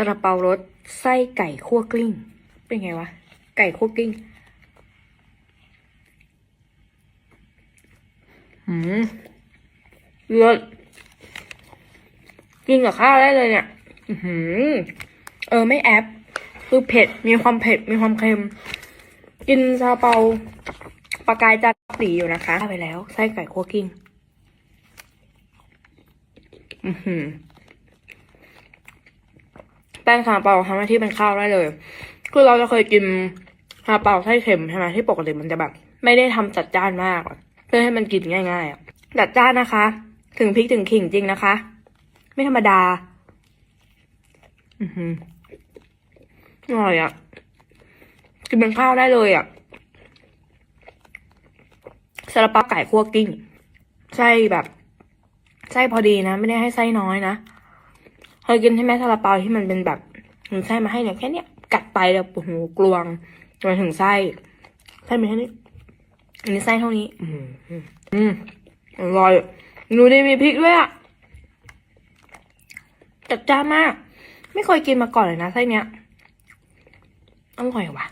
ซาลาเปารสไส้ไก่คั่วกลิ้ง เป็นไงวะ ไก่คั่วกลิ้งหืมเลือดกินกับข้าวได้เลยเนี่ย อือหือเออ ไม่แอป คือเผ็ด มีความเผ็ด มีความเค็ม กินซาลาเปาปลากายจัดสีอยู่นะคะไปแล้ว ไส้ไก่คั่วกลิ้ง อือหือ ป้งซาลาเปาทำหน้าที่เป็นข้าวได้เลย คือเราจะเคยกินซาลาเปาไส้เค็มใช่ไหมที่ปกติมันจะแบบ ไม่ได้ทำจัดจ้านมากเพื่อให้มันกินง่ายๆจัดจ้านนะคะ ถึงพริกถึงขิงจริงนะคะ ไม่ธรรมดา อือหืออร่อยอะกินเป็นข้าวได้เลยอะซาลาเปาไก่คั่วกิ้งไส้แบบไส้พอดีนะ ไม่ได้ให้ไส้น้อยนะ เคยกินใช่ไหมซาลาเปาที่มันเป็นแบบมันไส้มาให้เนี่ยแค่เนี้ยกัดไปแล้วปวดหูกลวงจนถึงไส้ไส้มีแค่นี้อันนี้ไส้เท่านี้ อืมอืมอร่อยดูดิมีพริกด้วยอะจัดจ้านมาก ไม่เคยกินมาก่อนเลยนะไส้เนี้ยอร่อยว่ะ